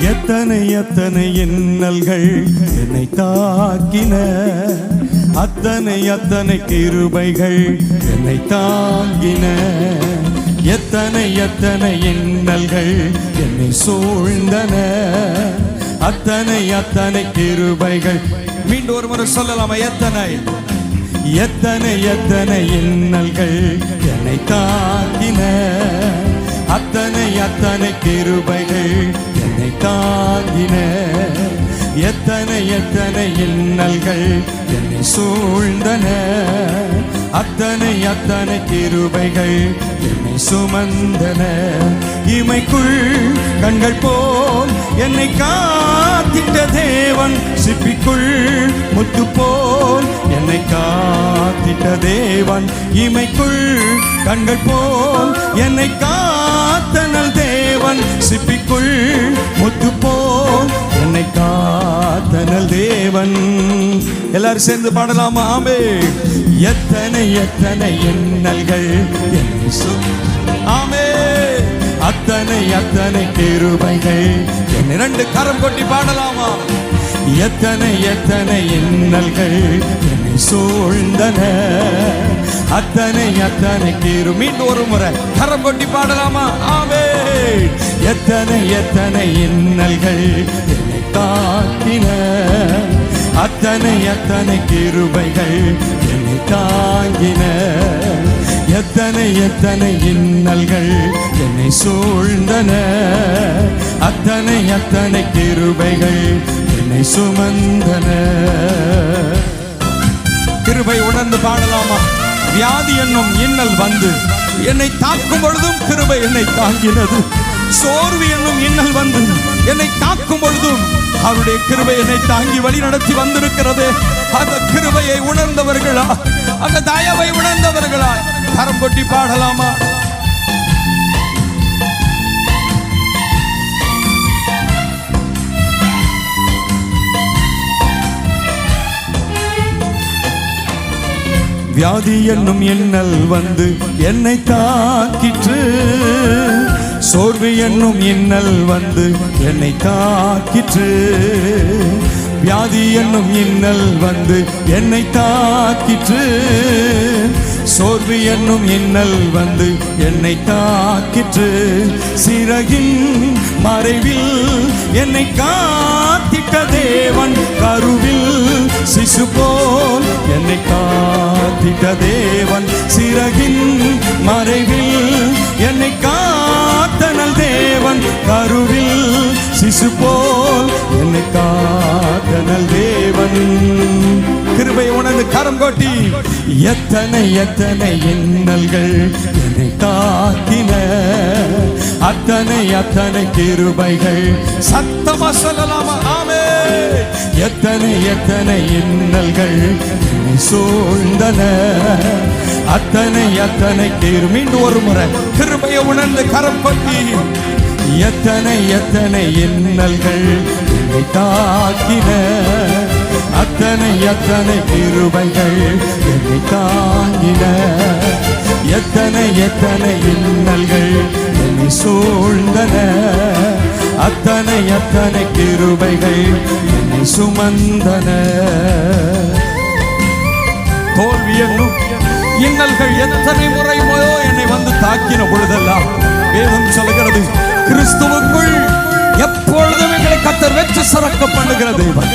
எத்தனை எத்தனை இன்னல்கள் என்னை தாக்கின? அத்தனை அத்தனை கிருபைகள் என்னை தாங்கின. எத்தனை எத்தனை இன்னல்கள் என்னை சூழ்ந்தன? அத்தனை அத்தனை கிருபைகள். மீண்டும் ஒரு முறை சொல்லலாமா? எத்தனை? எத்தனை எத்தனை இன்னல்கள் என்னை தாக்கின? அத்தனை அத்தனை கிருபைகள் என்னை தாங்கின எத்தனை எத்தனை இன்னல்கள் என்னை சூழ்ந்தன. அத்தனை அத்தனை கிருபைகள் என்னை சுமந்தன. இமைக்குள் கண்கள் போல் என்னை காத்திட்ட தேவன் சிப்பிக்குள் முத்து போல் என்னை காத்திட்ட தேவன். இமைக்குள் கண்கள் போல் என்னை காத்தனல் தேவன் சிப்பிக்குள் முத்து என்னை காத்தனல் தேவன். எல்லாரும் சேர்ந்து பாடலாமா? ஆமே எத்தனை எத்தனை எண்ணல்கள் ஆமே. அத்தனை அத்தனை கிருபைகள் என் இரண்டு கரம் கொட்டி பாடலாமா? எத்தனை எத்தனை எண்ணல்கள் சூழ்ந்தன. அத்தனை அத்தனை கிரு மீண்டும் ஒரு முறை கரம் கொட்டி பாடலாமா? ஆவே எத்தனை எத்தனை இன்னல்கள் என்னை தாக்கின. அத்தனை அத்தனை கிருபைகள் என்னை தாங்கின. எத்தனை எத்தனை இன்னல்கள் என்னை சூழ்ந்தன. அத்தனை அத்தனை கிருபைகள் என்னை சுமந்தன. கிருபை உணர்ந்து பாடலாமா? வியாதி என்னும் இன்னல் வந்து என்னை தாக்கும் பொழுதும் கிருபை என்னை தாங்கினது. சோர்வு என்னும் இன்னல் வந்து என்னை தாக்கும் பொழுதும் அவருடைய கிருபை என்னை தாங்கி வழி நடத்தி வந்திருக்கிறது. அந்த கிருபையை உணர்ந்தவர்களா? அந்த தயவை உணர்ந்தவர்களா? தரம் கொட்டி பாடலாமா? வியாதி என்னும் எண்ணல் வந்து என்னை தாக்கிற்று. சோர்வு என்னும் இன்னல் வந்து என்னை தாக்கிற்று. வியாதி என்னும் இன்னல் வந்து என்னை தாக்கிற்று. சோர்வு என்னும் இன்னல் வந்து என்னை தாக்கிற்று. சிறகின் மறைவில் என்னை காத்திட்ட தேவன் கருவில் சிசு போல் என்னை காத்திட்ட தேவன் சிறகின் மறைவில் என்னை காத்தனல் தேவன் கருவில் சிசு போல் என்னை காத்தனல் தேவன். கிருபை உனது கரம் கொட்டி. எத்தனை எத்தனை இன்னல்கள் என்னை தாக்கின அத்தனை அத்தனை கிருபைகள் சத்தமா சொல்லலாமா? ஆமே எத்தனை எத்தனை இன்னல்கள் சூழ்ந்தன. அத்தனை அத்தனை கிரு மீண்டும் ஒரு முறை கிருபையை உணர்ந்து கரப்பட்டி எத்தனை எத்தனை இன்னல்கள் தாக்கின. அத்தனை அத்தனை கிருபைகள் என்னை தாங்கின. எத்தனை எத்தனை இன்னல்கள் என்னை சூழ்ந்தன. அத்தனை அத்தனை கிருபைகள் சுமந்தன. தோல்வி என்னும் இன்னல்கள் எத்தனை முறை என்னை வந்து தாக்கின பொழுதெல்லாம் வேதம் சொல்கிறது கிறிஸ்துவுக்குள் எப்பொழுதும் எங்களை கத்தர் வெற்றி சிறக்க பண்ணுகிற தேவன்.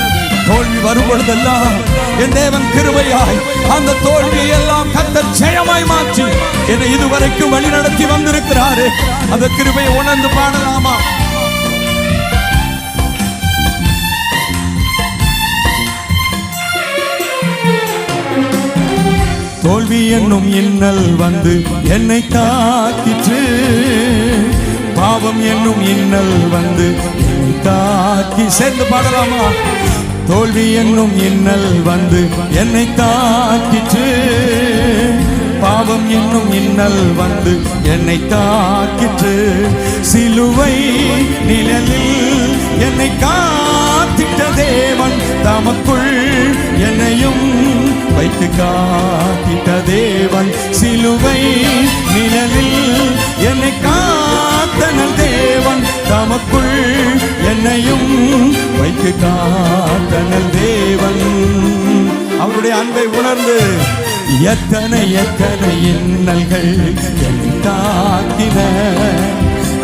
தோல்வி வரும் பொழுதெல்லாம் என் தேவன் கிருபையாய் அந்த தோல்வியை எல்லாம் கத்தர் ஜெயமாய் மாற்றி என்னை இதுவரைக்கும் வழி நடத்தி வந்திருக்கிறாரு. அந்த கிருபையை உணர்ந்து பாடலாமா? தோல்வி என்னும் இன்னல் வந்து என்னை தாக்கிற்று. பாவம் என்னும் இன்னல் வந்து என்னை தாக்கி. சேர்ந்து பாடலாமா? தோல்வி என்னும் இன்னல் வந்து என்னை தாக்கிற்று. பாவம் என்னும் இன்னல் வந்து என்னை தாக்கிற்று. சிலுவை நிழலில் என்னை கா காத்திட்ட தேவன் தமக்குள் என்னையும் வைத்து காத்திட்ட தேவன். சிலுவை நிழலில் என்னை காத்தனல் தேவன். தமக்குள் என்னையும் வைத்து காத்தனல் தேவன். அவருடைய அன்பை உணர்ந்து எத்தனை எத்தனை இன்னல்கள் என்னை தாக்கின.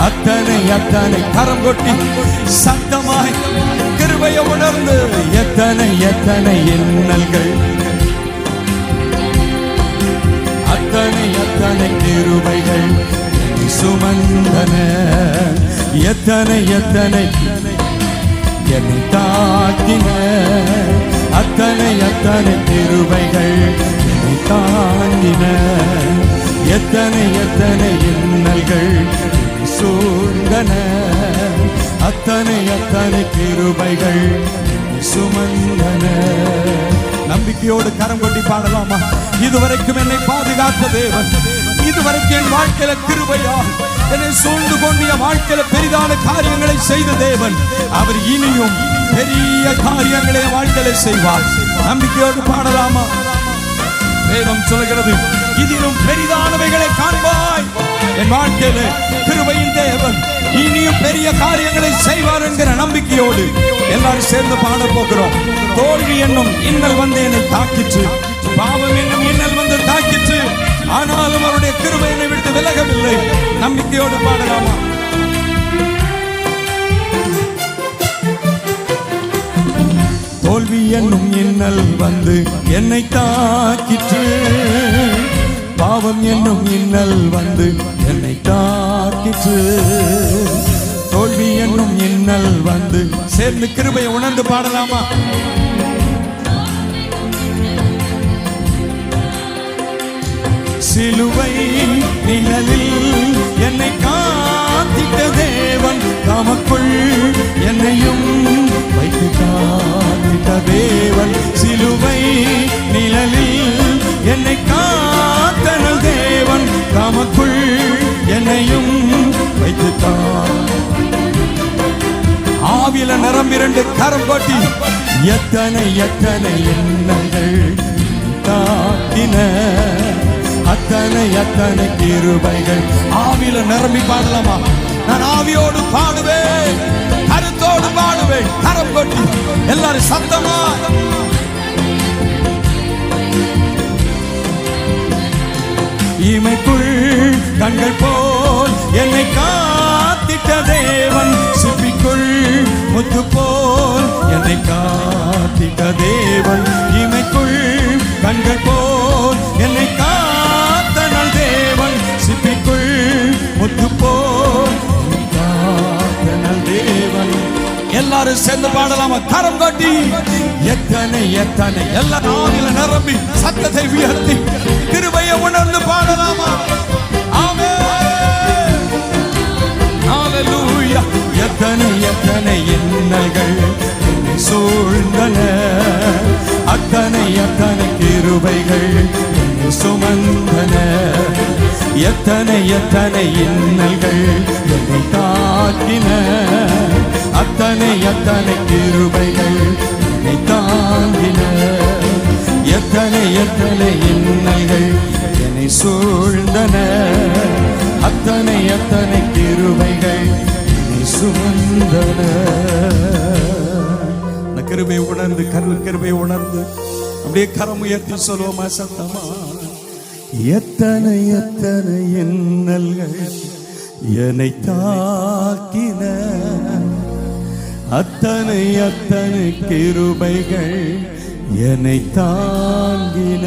அத்தனை அத்தனை கரம் கொட்டி சத்தமாய் கிருபையை உணர்ந்து. எத்தனை எத்தனை இன்னல்கள். அத்தனை அத்தனை கிருபைகள் சுமந்தன. எத்தனை எத்தனை என்னை தாக்கின. அத்தனை அத்தனை கிருபைகள் என்னை தாங்கின. எத்தனை எத்தனை இன்னல்கள் சூழ்ந்தன. அத்தனை அத்தனை கிருபைகள் சுமந்தன. நம்பிக்கையோடு கரம் கொட்டி பாடலாமா? இதுவரைக்கும் என்னை பாதுகாத்த தேவன். இதுவரைக்கும் என் வாழ்க்கையில கிருபையா? என்னை சூழ்ந்து கொண்டிய வாழ்க்கையில பெரிதான காரியங்களை செய்த தேவன். அவர் இனியும் பெரிய காரியங்களை வாழ்க்கையில செய்வார். நம்பிக்கையோடு பாடலாமா? வேதம் சொல்கிறது இதிலும் பெரிதானவைகளை காண்பாய். என் வாழ்க்கையில கிருபையின் தேவன் இனியும் பெரிய காரியங்களை செய்வார் என்கிற நம்பிக்கையோடு எல்லாரும் சேர்ந்து பாட போகிறோம். தோல்வி என்னும் இன்னல் வந்து என்னை தாக்கிற்று. பாவம் என்னும் இன்னல் வந்து தாக்கிற்று. ஆனாலும் அவருடைய கிருபை என்னை விட்டு விலகவில்லை. நம்பிக்கையோடு பாடலாமா? தோல்வி என்னும் இன்னல் வந்து என்னை தாக்கிற்று. பாவம் என்னும் இன்னல் வந்து என்னை தாக்கிற்று. தோல்வி என்னும் இன்னல் வந்து சேர்ந்து கிருபையை உணர்ந்து பாடலாமா? சிலுவை நிழலில் என்னை காத்திட்ட தேவன் தமக்குள் என்னையும் வைத்து காத்திட்ட தேவன். சிலுவை நிழலில் இரண்டு கரம் காட்டி. எத்தனை எத்தனை எண்ணங்கள் தாக்கின? அத்தனை அத்தனை கிருபைகள். ஆவியில நிரம்பி பாடலாமா? நான் ஆவியோடு பாடுவேன். கருத்தோடு பாடுவேன். கரம் கொட்டி. எல்லாரும் சத்தமா? இமைக்குள் கண்கள் போல் என்னை காத்திட்ட தேவன். சிப்பிக்குள் முத்து போல் என்னை காத்திட்ட தேவன். இமைக்குள் கண்கள் போல் என்னை காத்த நல் தேவன். சிப்பிக்குள் முத்து போல் காத்த நல் தேவன். எல்லாரும் சேர்ந்து பாடலாமா? தரம் காட்டி. எத்தனை எத்தனை? எல்லா நாவில நிரம்பி சத்தத்தை உயர்த்தி கிருபையை உணர்ந்து பாடலாமா? ஆமே Hallelujah எத்தனை எத்தனை இன்னல்கள் சூழ்ந்தன? அத்தனை அத்தனை கிருபைகள் சுமந்தன. எத்தனை எத்தனை இன்னல்கள் என்னை தாக்கின? அத்தனை அத்தனை கிருபைகள் என்னை தாங்கின. எத்தனை எத்தனை இன்னல்கள் என்னை சூழ்ந்தன? அத்தனை அத்தனை கிருபைகள் சுமந்தன. இந்த கிருபை உணர்ந்து கரு கிருபை உணர்ந்து அப்படியே கரம் உயர்த்தி சொல்லுவோமா சத்தமா? எத்தனை எத்தனை என்னல்கள் என்னை தாக்கின. அத்தனை அத்தனை கிருபைகள் என்னை தாங்கின.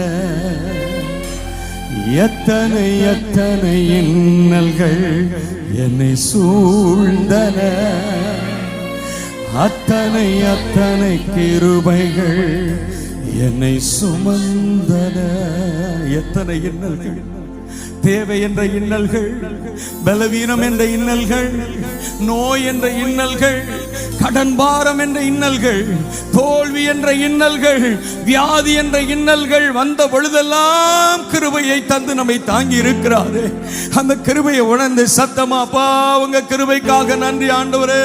எத்தனை எத்தனை இன்னல்கள் என்னை சூழ்ந்தன. அத்தனை அத்தனை கிருபைகள் என்னை சுமந்தன. எத்தனை இன்னல்கள்? தேவை என்ற இன்னல்கள் பலவீனம் என்ற இன்னல்கள் நோய் என்ற இன்னல்கள் கடன் பாரம் என்ற இன்னல்கள் தோல்வி என்ற இன்னல்கள் வியாதி என்ற இன்னல்கள் வந்த பொழுதெல்லாம் கிருபையை தந்து நம்மை தாங்கி இருக்கிறாரு. அந்த கிருபையை உணர்ந்து சத்தமாப்பா உங்க கிருபைக்காக நன்றி ஆண்டவரே.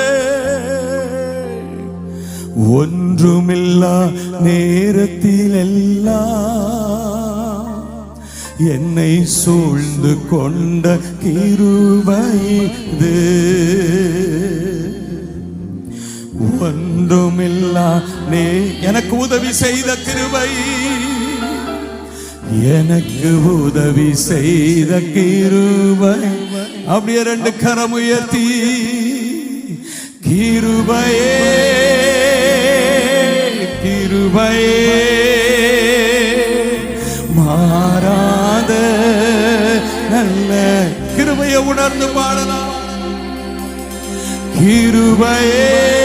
ஒன்றுமில்லா நேரத்தில் எல்லாம் என்னை சூழ்ந்து கொண்ட கிருபை இது. ஒன்றுமில்லா நீ எனக்கு உதவி செய்த கிருபை. எனக்கு உதவி செய்த கிருபை. அப்படியே ரெண்டு கரம் உயர்த்தி கிருபையே கிருபையே. மாறாத நல்ல கிருபையை உணர்ந்து பாடலாம். கிருபையே.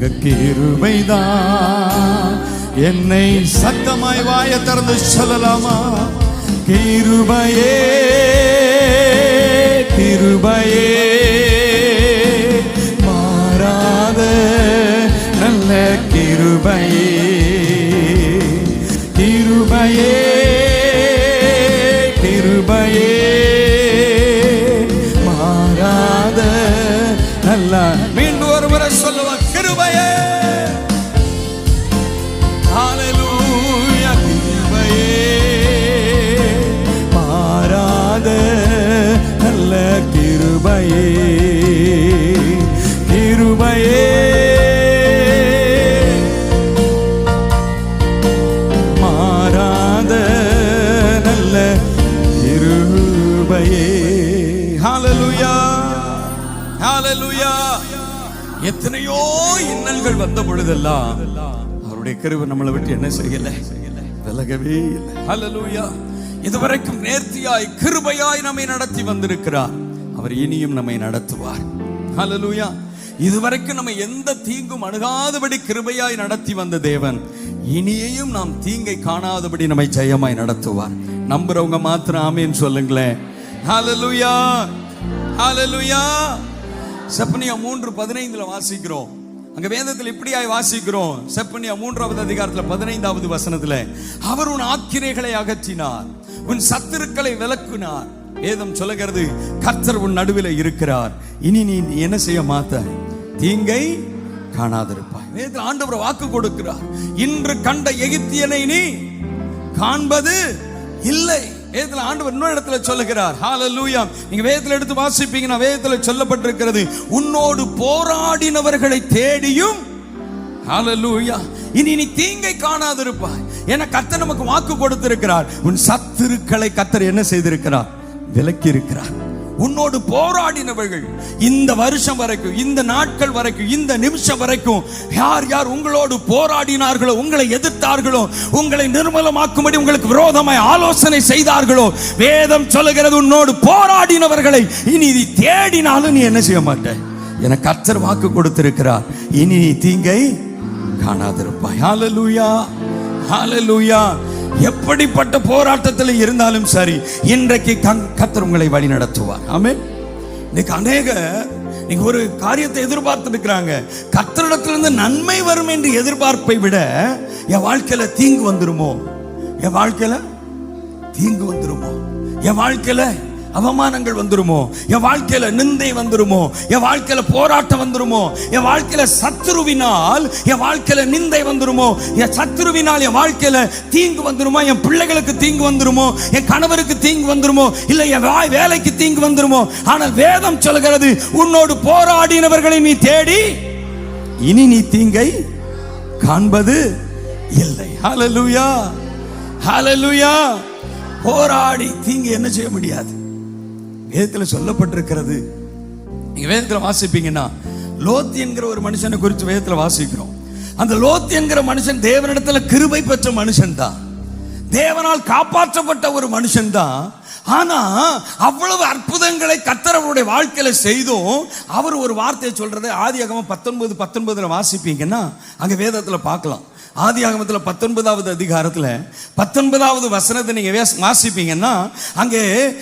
உங்க கிருபைதான் என்னை சத்தமாய் வாய திறந்து சொல்லலாமா? கிருபையே கிருபையே மாறாத நல்ல கிருபையே கிருபையே வந்த பொழுதெல்லாம் அவருடைய கருவை நம்மளை விட்டு என்ன செய்யல? விலகவே இல்லை. ஹalleluya இதுவரைக்கும் நேர்த்தியாய் கிருபையாய் நம்மை நடத்தி வந்திருக்கிறார். அவர் இனியும் நம்மை நடத்துவார். ஹலலூயா இதுவரைக்கும் நம்ம எந்த தீங்கும் அணுகாதபடி கிருபையாய் நடத்தி வந்த தேவன் இனியையும் நாம் தீங்கை காணாதபடி நம்மை ஜெயமாய் நடத்துவார். நம்புறவங்க மாத்திரம் ஆமேன்னு சொல்லுங்களேன். ஹலலுயா ஹலலுயா செப்பனியா மூன்று பதினைந்துல வாசிக்கிறோம். அங்க வேதத்தில் இப்படியாய் வாசிக்கிறோம். செப்பனியா மூன்றாவது அதிகாரத்துல பதினைந்தாவது வசனத்துல அவர் உன் ஆக்கிரைகளை அகற்றினார் உன் சத்துருக்களை விளக்குனார் வேதம் சொல்லுகிறது கர்த்தர் உன் நடுவில் இருக்கிறார். இனி நீ என்ன செய்ய மாத்த தீங்கை காணாதிருப்பாய். வேதத்தில் ஆண்டவர் வாக்கு கொடுக்கிறார் இன்று கண்ட எகிப்தியனை நீ காண்பது இல்லை. வேதத்தில் ஆண்டவர் இன்னொரு இடத்துல சொல்லுகிறார். ஹalleluya நீங்க வேதத்தில் எடுத்து வாசிப்பீங்கன்னா வேதத்தில் சொல்லப்பட்டிருக்கிறது உன்னோடு போராடினவர்களை தேடியும் ஹalleluya இனி நீ தீங்கை காணாதிருப்பாய். என கத்தர் நமக்கு வாக்கு கொடுத்திருக்கிறார். உன் சத்துருக்களை கத்தர் என்ன செய்திருக்கிறார்? விலக்கி இருக்கிறார் உன்னோடு போராடினவர்கள் இந்த வருஷம் வரைக்கும் இந்த நாட்கள் வரைக்கும் இந்த நிமிஷம் வரைக்கும் யார் யார் உங்களோடு போராடினார்களோ உங்களை எதிர்த்தார்களோ உங்களை நிர்மலமாக்கும்படி உங்களுக்கு விரோதமாய் ஆலோசனை செய்தார்களோ வேதம் சொல்லுகிறது உன்னோடு போராடினவர்களை இனி நீ தேடினாலும் நீ என்ன செய்ய மாட்ட? என கர்த்தர் வாக்கு கொடுத்திருக்கிறார். இனி நீ தீங்கை காணாதிருப்பாய். ஹாலலூயா ஹாலலூயா எப்படிப்பட்ட போராட்டத்தில் இருந்தாலும் சரி இன்றைக்கு கத்தர் உங்களை வழி நடத்துவார். ஆமே இன்னைக்கு அநேக நீங்க ஒரு காரியத்தை எதிர்பார்த்து இருக்கிறாங்க. கத்தரிடத்திலிருந்து நன்மை வரும் என்று எதிர்பார்ப்பை விட என் வாழ்க்கையில தீங்கு வந்துருமோ? என் வாழ்க்கையில தீங்கு வந்துருமோ? என் வாழ்க்கையில அவமானங்கள் வந்துருமோ? என் வாழ்க்கையில நிந்தை வந்துருமோ? என் வாழ்க்கையில போராட்டம் வந்துருமோ? என் வாழ்க்கையில சத்துருவினால் என் வாழ்க்கையில நிந்தை வந்துருமோ? என் சத்துருவினால் என் வாழ்க்கையில தீங்கு வந்துருமோ? என் பிள்ளைகளுக்கு தீங்கு வந்துருமோ? என் கணவருக்கு தீங்கு வந்துருமோ? இல்ல என் வாய் வேலைக்கு தீங்கு வந்துருமோ? ஆனால் வேதம் சொல்கிறது உன்னோடு போராடினவர்களை நீ தேடி இனி நீ தீங்கை காண்பது இல்லை. ஹalleluya ஹalleluya போராடி தீங்கு என்ன செய்ய முடியாது? வேதத்தில் சொல்லப்பட்டிருக்கிறது. நீங்கள் வேதத்தில் வாசிப்பீங்கன்னா லோத் என்கிற ஒரு மனுஷனை குறித்து வேதத்தில் வாசிக்கிறோம். அந்த லோத் என்கிற மனுஷன் தேவனிடத்தில் கிருபை பெற்ற மனுஷன் தான். தேவனால் காப்பாற்றப்பட்ட ஒரு மனுஷன் தான். ஆனா அவ்வளவு அற்புதங்களை கத்தர் அவருடைய வாழ்க்கையில செய்தும். அவர் ஒரு வார்த்தையை சொல்றது ஆதியாகமம் பத்தொன்பது பத்தொன்பதுல வாசிப்பீங்கன்னா அங்க வேதத்துல பார்க்கலாம். ஆதி ஆகமத்தில் பத்தொன்பதாவது அதிகாரத்தில் பத்தொன்பதாவது வசனத்தை நீங்கள் வேஸ்- வாசிப்பீங்கன்னா அங்கே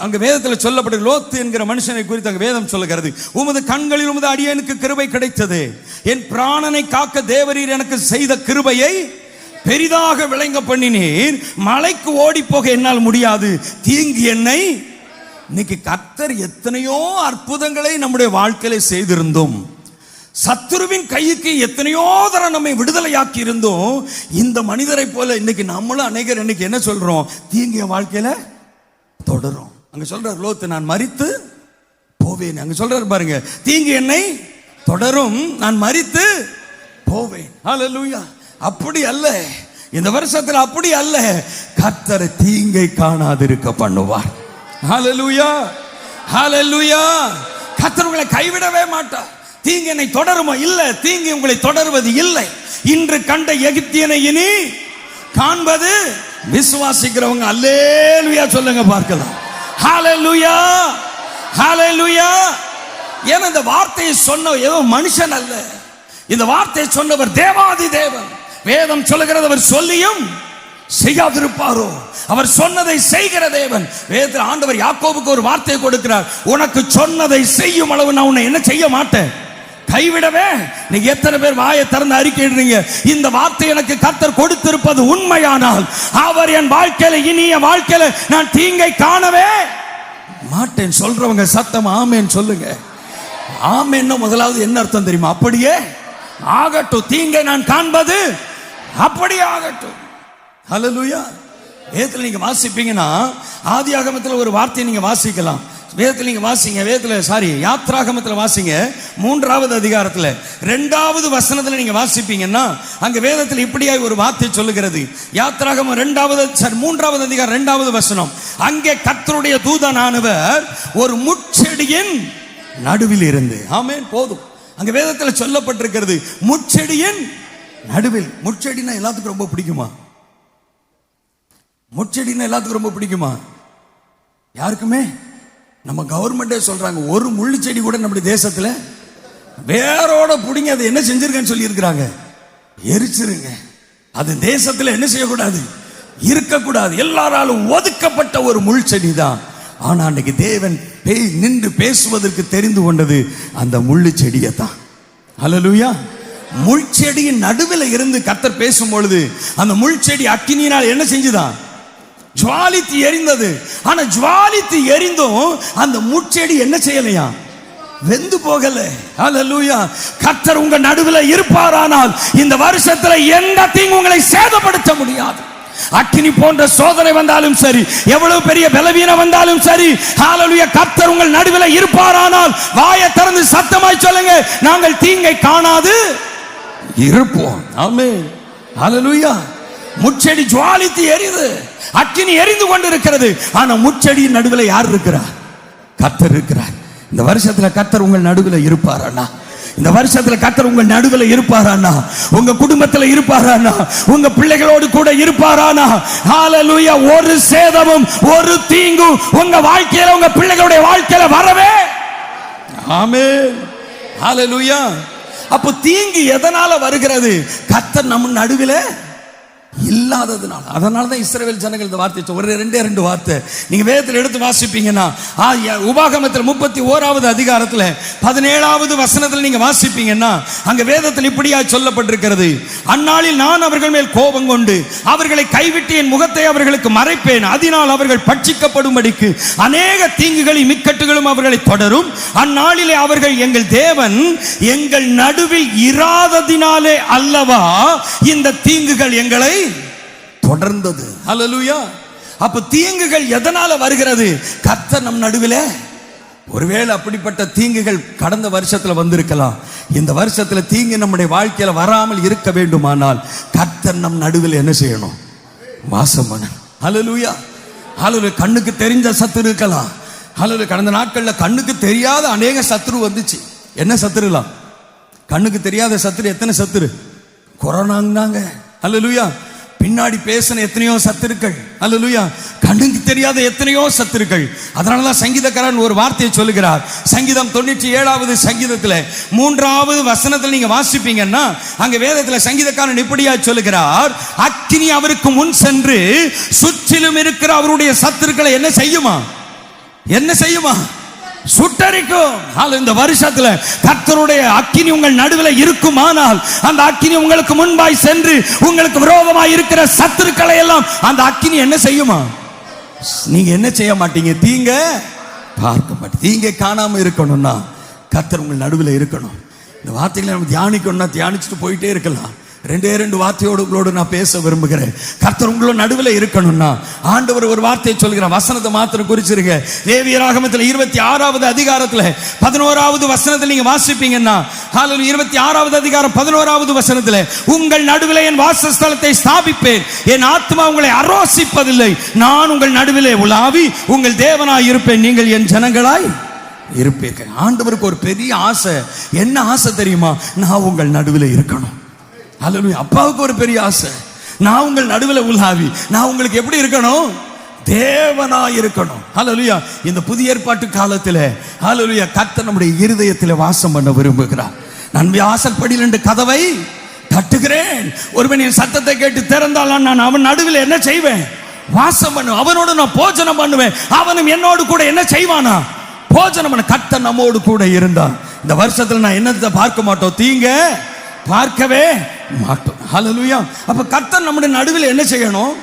அங்கே வேதத்தில் சொல்லப்பட்ட லோத்து என்கிற மனுஷனை குறித்து அங்கே வேதம் சொல்லுகிறது. உமது கண்களில் உமது அடியனுக்கு கிருபை கிடைத்தது. என் பிராணனை காக்க தேவரீர் எனக்கு செய்த கிருபையை பெரிதாக விளங்க பண்ணினீர். மலைக்கு ஓடி போக என்னால் முடியாது. தீங்கு என்னை இன்னைக்கு கர்த்தர் எத்தனையோ அற்புதங்களை நம்முடைய வாழ்க்கையில செய்திருந்தோம். சத்துருவின் கைக்கு எத்தனையோ தரம் நம்மை விடுதலையாக்கி இருந்தோம். இந்த மனிதரை போல இன்னைக்கு நம்மளும் அநேகர் இன்னைக்கு என்ன சொல்றோம்? தீங்கு என் வாழ்க்கையில தொடரும். அங்க சொல்றார் லோத்து நான் மறித்து போவேன். அங்க சொல்றாரு பாருங்க தீங்கு என்னை தொடரும் நான் மறித்து போவேன். ஹalleluya அப்படி அல்ல. இந்த வருஷத்தில் அப்படி அல்ல. கத்தரை தீங்கை காணாதிருக்க பண்ணுவார். ஹalleluya ஹalleluya கர்த்தர் உங்களை கைவிடவே மாட்டார். தீங்கு என்னை தொடருமா? இல்லை. தீங்கு உங்களை தொடர்வது இல்லை. இன்று கண்ட எகிப்தியனை இனி காண்பது விசுவாசிக்கிறவங்க. அல்லேலுயா. சொல்லுங்க பார்க்கலாம். ஹalleluya. ஹalleluya. ஏன்னா இந்த வார்த்தையை சொன்ன ஏதோ மனுஷன் அல்ல. இந்த வார்த்தையை சொன்னவர் தேவாதி தேவன். வேதம் சொல்லுகிறது அவர் சொல்லியும் செய்யாதிருப்பாரோ? அவர் சொன்னதை செய்கிற தேவன். வேதத்தில் ஆண்டவர் யாக்கோவுக்கு ஒரு வார்த்தையை கொடுக்கிறார். உனக்கு சொன்னதை செய்யும் அளவு நான் உன்னை என்ன செய்ய மாட்டேன்? கைவிடவே. நீங்க எத்தனை பேர் வாயை திறந்து அறிக்கையிடுறீங்க? இந்த வார்த்தை எனக்கு கர்த்தர் கொடுத்திருப்பது உண்மையானால் அவர் என் வாழ்க்கையில இனிய வாழ்க்கையில நான் தீங்கை காணவே மாட்டேன். சொல்றவங்க சத்தம் ஆமேன் சொல்லுங்க. ஆமேன்னு முதலாவது என்ன அர்த்தம் தெரியுமா? அப்படியே ஆகட்டும். தீங்கை நான் காண்பது அப்படியே ஆகட்டும். ஹalleluya வேதத்தில் நீங்க வாசிப்பீங்கன்னா ஆதி ஆகமத்தில் ஒரு வார்த்தையை நீங்க வாசிக்கலாம். வேதத்தில் நீங்கள் வாசிங்க வேதத்தில் சாரி யாத்ராகமத்தில் வாசிங்க மூன்றாவது அதிகாரத்தில். ரெண்டாவது வசனத்தில் நீங்கள் வாசிப்பீங்கன்னா அங்கே வேதத்தில் இப்படியாய் ஒரு வார்த்தை சொல்லுகிறது. யாத்ராகமம் ரெண்டாவது சார் மூன்றாவது அதிகாரம் ரெண்டாவது வசனம். அங்கே கத்தருடைய தூதனானவர் ஒரு முட்செடியின் நடுவில் இருந்து ஆமே போதும். அங்கே வேதத்தில் சொல்லப்பட்டிருக்கிறது முட்செடியின் நடுவில். முச்செடினா எல்லாத்துக்கும் ரொம்ப பிடிக்குமா? முச்செடினா எல்லாத்துக்கும் ரொம்ப பிடிக்குமா? யாருக்குமே? நம்ம கவர்மெண்டே சொல்றாங்க ஒரு முள்ளு செடி கூட நம்முடைய தேசத்துல வேரோட பிடிங்க அதை என்ன செஞ்சிருக்கேன்னு சொல்லி இருக்கிறாங்க எரிச்சிருங்க. அது தேசத்துல என்ன செய்யக்கூடாது? இருக்கக்கூடாது. எல்லாராலும் ஒதுக்கப்பட்ட ஒரு முள் செடி தான் ஆனா அன்னைக்கு தேவன் பேய் நின்று பேசுவதற்கு தெரிந்து கொண்டது அந்த முள்ளு செடியை தான் அலலுயா முள் செடியின் நடுவில் இருந்து கத்தர் பேசும் பொழுது அந்த முள் செடி அக்கினியினால் என்ன செஞ்சுதான்? ஜுவாலித்து எரிந்தது. ஆனா ஜுவாலித்து எரிந்தும் அந்த முட்செடி என்ன செய்யலையா? வெந்து போகல. அலலூயா கர்த்தர் உங்க நடுவில் இருப்பாரானால் இந்த வருஷத்துல எந்த தீங்கு உங்களை சேதப்படுத்த முடியாது. அக்கினி போன்ற சோதனை வந்தாலும் சரி எவ்வளவு பெரிய பலவீனம் வந்தாலும் சரி ஹalleluya கர்த்தர் உங்கள் நடுவில் இருப்பாரானால் வாயை திறந்து சத்தமாய் சொல்லுங்க நாங்கள் தீங்கை காணாது இருப்போம். ஆமே ஹalleluya முச்செடி ஜுவாலித்து எரியுது. அக்கினி எரிந்து கொண்டிருக்கிறது. ஆனா முச்செடியின் நடுவில் யார் இருக்கிறார்? கர்த்தர் இருக்கிறார். இந்த வருஷத்துல கர்த்தர் உங்கள் நடுவில் இருப்பார் அண்ணா. இந்த வருஷத்துல கர்த்தர் உங்கள் நடுவில் இருப்பாரானா உங்க குடும்பத்துல இருப்பாரானா உங்க பிள்ளைகளோடு கூட இருப்பாரானா ஹalleluya ஒரு சேதமும் ஒரு தீங்கும் உங்க வாழ்க்கையில உங்க பிள்ளைகளுடைய வாழ்க்கையில வரவே ஆமென். ஹalleluya அப்போ தீங்கு எதனால வருகிறது? கர்த்தர் நம்ம நடுவில் இல்லாததுனால. அதனால தான் இஸ்ரேல் ஜனங்கள் இந்த வார்த்தை ஒரு ரெண்டே ரெண்டு வார்த்தை. நீங்க வேதத்தில் எடுத்து வாசிப்பீங்கன்னா ஆ, உபாகமத்தில் முப்பத்தி ஓராவது அதிகாரத்தில் பதினேழாவது வசனத்தில் நீங்க வாசிப்பீங்கன்னா அங்க வேதத்தில் இப்படியா சொல்லப்பட்டிருக்கிறது. அந்நாளில் நான் அவர்கள் மேல் கோபம் கொண்டு அவர்களை கைவிட்டு என் முகத்தை அவர்களுக்கு மறைப்பேன். அதனால் அவர்கள் பட்சிக்கப்படும்படிக்கு அநேக தீங்குகளும் மிக்கட்டுகளும் அவர்களை தொடரும். அந்நாளிலே அவர்கள் எங்கள் தேவன் எங்கள் நடுவில் இராததினாலே அல்லவா இந்த தீங்குகள் எங்களை தொடர்ந்தது. ஹalleluya அப்ப தீங்குகள் எதனால வருகிறது? கர்த்தர் நம் நடுவில் ஒருவேளை அப்படிப்பட்ட தீங்குகள் கடந்த வருஷத்துல வந்திருக்கலாம். இந்த வருஷத்துல தீங்கு நம்முடைய வாழ்க்கையில வராமல் இருக்க வேண்டுமானால் கர்த்தர் நம் நடுவில் என்ன செய்யணும்? வாசம் பண்ண ஹalleluya கண்ணுக்கு தெரிஞ்ச சத்துரு இருக்கலாம். ஹalleluya கடந்த நாட்கள்ல கண்ணுக்கு தெரியாத அநேக சத்துரு வந்துச்சு. என்ன சத்துருலாம் கண்ணுக்கு தெரியாத சத்துரு எத்தனை சத்துரு? கொரோனாங்க ஹalleluya பின்னாடி பேசின எத்தனையோ சத்துருக்கள். அல்லலுயா. கண்ணுக்கு தெரியாத எத்தனையோ சத்துருக்கள். அதனால தான் சங்கீதக்காரன் ஒரு வார்த்தையை சொல்லுகிறார். சங்கீதம் தொண்ணூற்றி ஏழாவது சங்கீதத்தில் மூன்றாவது வசனத்தில் நீங்க வாசிப்பீங்கன்னா அங்க வேதத்துல சங்கீதக்காரன் இப்படியா சொல்லுகிறார் அக்கினி அவருக்கு முன் சென்று சுற்றிலும் இருக்கிற அவருடைய சத்துருக்களை என்ன செய்யுமா? என்ன செய்யுமா? சுட்டரிக்கும். இந்த வருஷத்துல கர்த்தருடைய அக்கினி உங்கள் நடுவில் இருக்குமானால் அந்த அக்கினி உங்களுக்கு முன்பாய் சென்று உங்களுக்கு விரோதமாய் இருக்கிற சத்துருக்களை எல்லாம் அந்த அக்கினி என்ன செய்யுமா? நீங்க என்ன செய்ய மாட்டீங்க? தீங்க? பார்க்க மாட்டீங்க. தீங்க காணாம இருக்கணும்னா கர்த்தர் உங்கள் நடுவில் இருக்கணும். இந்த வார்த்தைகளை நம்ம தியானிக்கணும்னா தியானிச்சுட்டு போயிட்டே இருக்கலாம். ரெண்டே ரெண்டு வார்த்தையோடு உங்களோடு நான் பேச விரும்புகிறேன். கர்த்தர் உங்களோட நடுவில் இருக்கணும்னா ஆண்டவர் ஒரு வார்த்தையை சொல்கிற வசனத்தை மாத்திரம் குறிச்சிருங்க. லேவியராகமத்தில் இருபத்தி ஆறாவது அதிகாரத்தில் பதினோராவது வசனத்தில் நீங்க வாசிப்பீங்கன்னா ஹalleluya இருபத்தி ஆறாவது அதிகாரம் பதினோராவது வசனத்தில் உங்கள் நடுவில் என் வாசஸ்தலத்தை ஸ்தாபிப்பேன். என் ஆத்மா உங்களை அரோசிப்பதில்லை. நான் உங்கள் நடுவிலே உலாவி உங்கள் தேவனாய் இருப்பேன். நீங்கள் என் ஜனங்களாய் இருப்பீர்கள். ஆண்டவருக்கு ஒரு பெரிய ஆசை. என்ன ஆசை தெரியுமா? நான் உங்கள் நடுவில் இருக்கணும். அல்ல அப்பாவுக்கு ஒரு பெரிய ஆசை. நான் உங்கள் நடுவில் உலாவி. நான் உங்களுக்கு எப்படி இருக்கணும்? தேவனா இருக்கணும். ஹalleluya இந்த புதிய ஏற்பாட்டு காலத்தில் ஹalleluya கத்த நம்முடைய இருதயத்தில் வாசம் பண்ண விரும்புகிறார். நன்மை வாசற்படியில் என்று கதவை தட்டுகிறேன். ஒருவன் என் சத்தத்தை கேட்டு திறந்தாலும் நான் அவன் நடுவில் என்ன செய்வேன்? வாசம் பண்ணுவேன். அவனோடு நான் போஜனம் பண்ணுவேன். அவனும் என்னோடு கூட என்ன செய்வானா? போஜனம் பண்ண கத்த நம்மோடு கூட இருந்தான் இந்த வருஷத்தில் நான் என்னத்தை பார்க்க மாட்டோம்? தீங்க. பார்க்கவே மாட்டோம். ஹலலுயா அப்ப கர்த்தர் நம்முடைய நடுவில் என்ன செய்யணும்?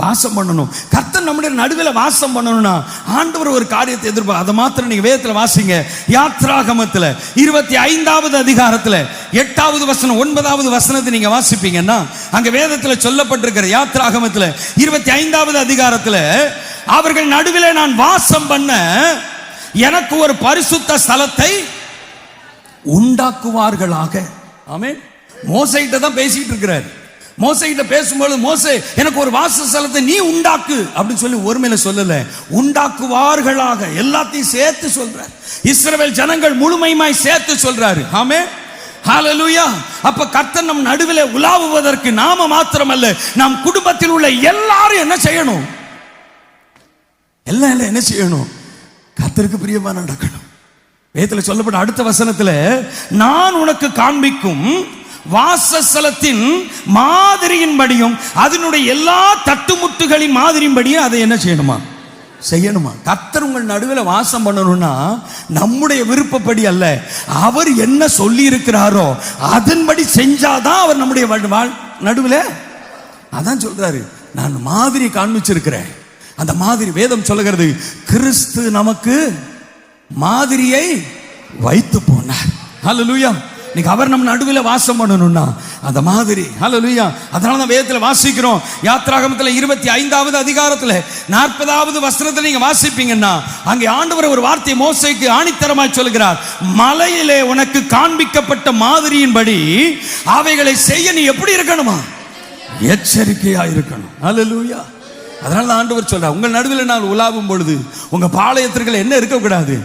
வாசம் பண்ணணும். கர்த்தர் நம்முடைய நடுவில் வாசம் பண்ணணும்னா ஆண்டவர் ஒரு காரியத்தை எதிர்பார்க்க அதை மாத்திரம் நீங்க வேதத்தில் வாசிங்க. யாத்ராகமத்தில் இருபத்தி ஐந்தாவது அதிகாரத்தில் எட்டாவது வசனம் ஒன்பதாவது வசனத்தை நீங்க வாசிப்பீங்கன்னா அங்க வேதத்தில் சொல்லப்பட்டிருக்கிற யாத்ராகமத்தில் இருபத்தி ஐந்தாவது அதிகாரத்தில் அவர்கள் நடுவில் நான் வாசம் பண்ண எனக்கு ஒரு பரிசுத்த ஸ்தலத்தை உண்டாக்குவார்களாக. ஆமே மோசைகிட்ட தான் பேசிட்டு இருக்கிறார். மோசைகிட்ட பேசும்போது மோசை எனக்கு ஒரு வாசஸ்தலத்தை நீ உண்டாக்கு. அப்படின்னு சொல்லி ஒருமையில சொல்லல. உண்டாக்குவார்களாக எல்லாத்தையும் சேர்த்து சொல்றார். இஸ்ரவேல் ஜனங்கள் முழுமையுமாய் சேர்த்து சொல்றாரு. ஆமே ஹாலலூயா அப்ப கர்த்தர் நம் நடுவில் உலாவுவதற்கு நாம மாத்திரமல்ல நம் குடும்பத்தில் உள்ள எல்லாரும் என்ன செய்யணும்? எல்லாம் எல்லாம் என்ன செய்யணும்? கர்த்தருக்கு பிரியமா நடக்கணும். வேதத்தில் சொல்லப்பட்ட அடுத்த வசனத்தில் நான் உனக்கு காண்பிக்கும் வாசஸ்தலத்தின் மாதிரியின்படியும் அதனுடைய எல்லா தட்டுமுட்டுகளின் மாதிரியின்படியும் அதை என்ன செய்யணுமா? செய்யணுமா? கத்தர் உங்கள் நடுவில் வாசம் பண்ணணும்னா நம்முடைய விருப்பப்படி அல்ல. அவர் என்ன சொல்லி இருக்கிறாரோ அதன்படி செஞ்சாதான் அவர் நம்முடைய வாழ்- நடுவில். அதான் சொல்றாரு. நான் மாதிரி காண்பிச்சிருக்கிறேன். அந்த மாதிரி வேதம் சொல்லுகிறது கிறிஸ்து நமக்கு மாதிரியை வைத்து போனார். ஹalleluya இன்னைக்கு அவர் நம்ம நடுவில் வாசம் பண்ணணும்னா அந்த மாதிரி. ஹalleluya அதனால தான் வேதத்தில் வாசிக்கிறோம். யாத்ராகமத்தில் இருபத்தி ஐந்தாவது அதிகாரத்தில் நாற்பதாவது வஸ்திரத்தை நீங்கள் வாசிப்பீங்கன்னா அங்கே ஆண்டவர் ஒரு வார்த்தை மோசைக்கு ஆணித்தரமாய் சொல்கிறார். மலையிலே உனக்கு காண்பிக்கப்பட்ட மாதிரியின்படி அவைகளை செய்ய நீ எப்படி இருக்கணுமா? எச்சரிக்கையா இருக்கணும். ஹalleluya அதனால தான் ஆண்டவர் சொல்கிறார் உங்கள் நடுவில் நான் உலாவும் பொழுது உங்கள் பாளையத்திற்குள்ள என்ன இருக்கக்கூடாது?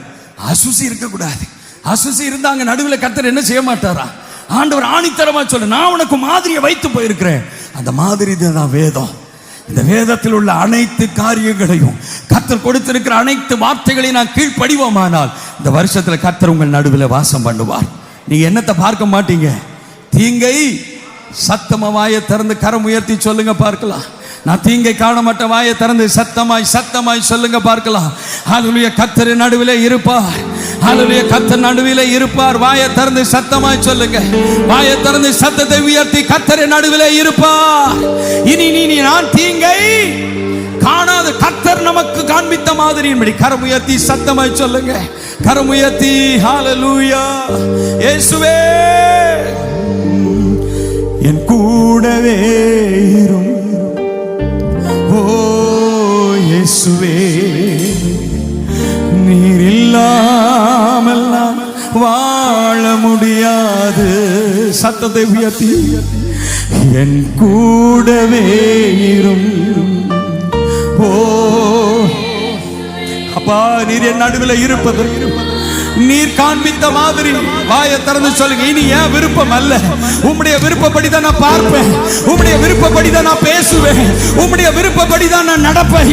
அசுசி இருக்கக்கூடாது. அசுசி இருந்தாங்க நடுவில் கத்தர் என்ன செய்ய மாட்டாரா? ஆண்டவர் ஆணித்தரமா சொல்ல நான் உனக்கு மாதிரியை வைத்து போயிருக்கிறேன். அந்த மாதிரி தான் வேதம். இந்த வேதத்தில் உள்ள அனைத்து காரியங்களையும் கத்தர் கொடுத்திருக்கிற அனைத்து வார்த்தைகளையும் நான் கீழ்ப்படிவோமானால் இந்த வருஷத்தில் கத்தர் உங்கள் நடுவில் வாசம் பண்ணுவார். நீங்க என்னத்தை பார்க்க மாட்டீங்க? தீங்கை சத்தம வாயை திறந்து கரம் உயர்த்தி சொல்லுங்க பார்க்கலாம். நான் தீங்கை காண மாட்ட வாயை திறந்து சத்தமாய் சத்தமாய் சொல்லுங்க பார்க்கலாம். ஹalleluya கத்தர் நடுவில் இருப்பார். ஹalleluya கத்தர் நடுவில் இருப்பார். வாயை திறந்து சத்தமாய் சொல்லுங்க. வாயை திறந்து சத்தத்தை உயர்த்தி கத்தர் நடுவில் இருப்பார். இனி நீ நீ நான் தீங்கை காணாத கத்தர் நமக்கு காண்பித்த மாதிரியின்படி கரம் உயர்த்தி சத்தமாய் சொல்லுங்க. கரம் உயர்த்தி ஹalleluya. இயேசுவே என் கூடவே இரும். ஓ இயேசுவே நீர் இல்லாமல் நான் வாழ முடியாது. சத்தத்தை உயர்த்தி என் கூடவே இரும். ஓ அப்பா நீர் என் நடுவில் இருப்பது. நீர் காண்பித்த மாதிரி. வாயை திறந்து சொல்லுங்க. இனி ஏன் விருப்பம் அல்ல. உம்முடைய விருப்பப்படி தான் நான் பார்ப்பேன். உம்முடைய விருப்பப்படி தான் நான் பேசுவேன். உம்முடைய விருப்பப்படி தான் நான் நடப்பேன்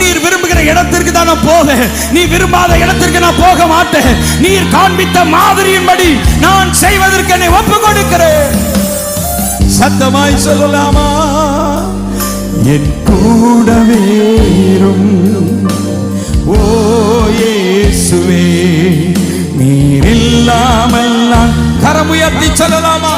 நீர் விரும்புகிற இடத்திற்கு தான் நான் போவேன். நீ விரும்பாத இடத்திற்கு நான் போக மாட்டேன். நீர் காண்பித்த மாதிரியின்படி நான் செய்வதற்கு என்னை ஒப்பு கொடுக்கிறேன் சத்தமாய் சொல்லலாமா? என் கூடவேறும் இயேசுவே நீர் இல்லாமல் நான் கரமுயர்த்தி சொல்லலாமா?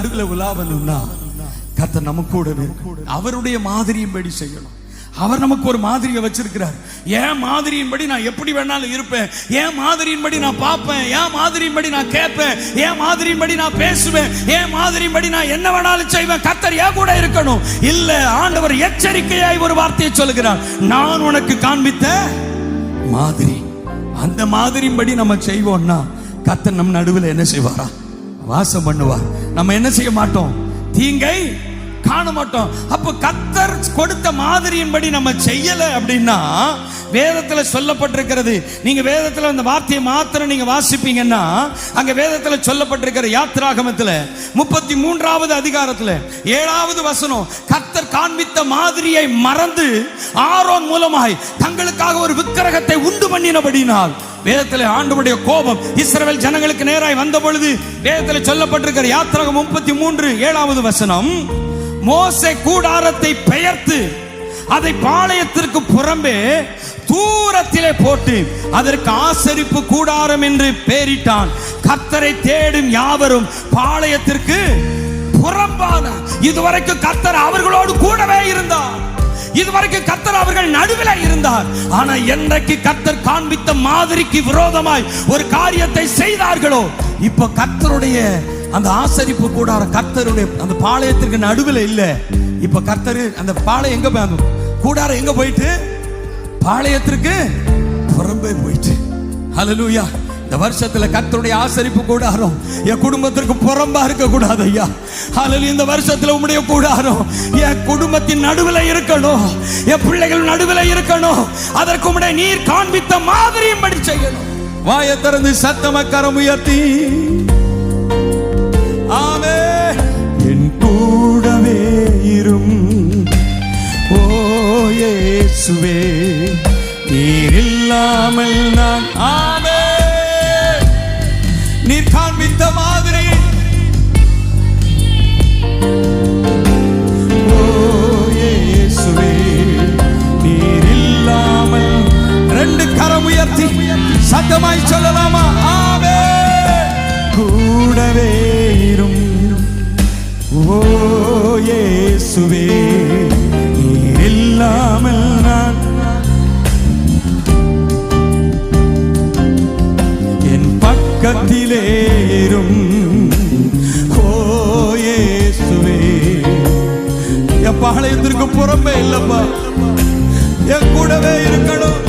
நடுவில் உலாவணும்னா கத்த நம்ம கூட அவருடைய மாதிரியின்படி செய்யணும். அவர் நமக்கு ஒரு மாதிரியை வச்சிருக்கிறார். ஏன் மாதிரியின்படி நான் எப்படி வேணாலும் இருப்பேன். ஏன் மாதிரியின்படி நான் பார்ப்பேன். ஏன் மாதிரியின்படி நான் கேட்பேன். ஏன் மாதிரியின்படி நான் பேசுவேன். ஏன் மாதிரியின்படி நான் என்ன வேணாலும் செய்வேன். கத்தர் ஏன் கூட இருக்கணும். இல்ல ஆண்டவர் எச்சரிக்கையாய் ஒரு வார்த்தையை சொல்கிறார் நான் உனக்கு காண்பித்த மாதிரி. அந்த மாதிரியின்படி நம்ம செய்வோம்னா கத்தர் நம் நடுவில் என்ன செய்வாரா? வாசம் பண்ணுவார். நம்ம என்ன செய்ய மாட்டோம்? தீங்கை காண மாட்டோம். அப்ப கத்தர் கொடுத்த மாதிரியின்படி நம்ம செய்யல அப்படின்னா வேதத்தில் சொல்லப்பட்டிருக்கிறது. நீங்க வேதத்தில் அந்த வார்த்தையை மாத்திரம் நீங்க வாசிப்பீங்கன்னா அங்க வேதத்தில் சொல்லப்பட்டிருக்கிற யாத்ராகமத்தில் முப்பத்தி மூன்றாவது அதிகாரத்தில் ஏழாவது வசனம் கத்தர் காண்பித்த மாதிரியை மறந்து ஆரோன் மூலமாய் தங்களுக்காக ஒரு விக்கிரகத்தை உண்டு பண்ணினபடினால் வேதத்தில் ஆண்டுடைய கோபம் இஸ்ரவேல் ஜனங்களுக்கு நேராய் வந்த பொழுது வேதத்தில் சொல்லப்பட்டிருக்கிற யாத்திராகம் முப்பத்தி மூன்று ஏழாவது வசனம் மோசை கூடாரத்தை பெயர்த்து அதை பாளையத்திற்கு புறம்பே தூரத்திலே போட்டு அதற்கு ஆசரிப்பு கூடாரம் என்று பெயரிட்டான். கத்தரை தேடும் யாவரும் பாளையத்திற்கு புறம்பான இதுவரைக்கும் கத்தர் அவர்களோடு கூடவே இருந்தார். இதுவரைக்கும் கத்தர் அவர்கள் நடுவில் இருந்தார். ஆனா என்றைக்கு கர்த்தர் காண்பித்த மாதிரிக்கு விரோதமாய் ஒரு காரியத்தை செய்தார்களோ இப்ப கர்த்தருடைய அந்த ஆசரிப்பு கூடார கர்த்தருடைய அந்த பாளையத்திற்கு நடுவில் இல்லை. இப்ப கர்த்தர் அந்த பாளையம் எங்க போய் கூடாரம் எங்க போயிட்டு? பாளையத்திற்கு புறம்பே போயிட்டு. ஹalleluya இந்த வருஷத்துல கர்த்தருடைய ஆசரிப்பு கூடாரம். என் குடும்பத்திற்கு புறம்பா இருக்க கூடாது ஐயா. ஹalleluya இந்த வருஷத்துல உம்முடைய கூடாரம். என் குடும்பத்தின் நடுவில் இருக்கணும். என் பிள்ளைகள் நடுவில் இருக்கணும். அதற்கு உம்முடைய நீர் காண்பித்த மாதிரியும் படி செய்யணும். வாயை திறந்து சத்தம கரம் உயர்த்தி. இயேசுவே நீர் இல்லாமல் நான் என் பக்கத்திலே இரும். ஓ இயேசுவே. என் பாளையத்திற்கு புறம்பே இல்லப்பா. என் கூடவே இருக்கணும்.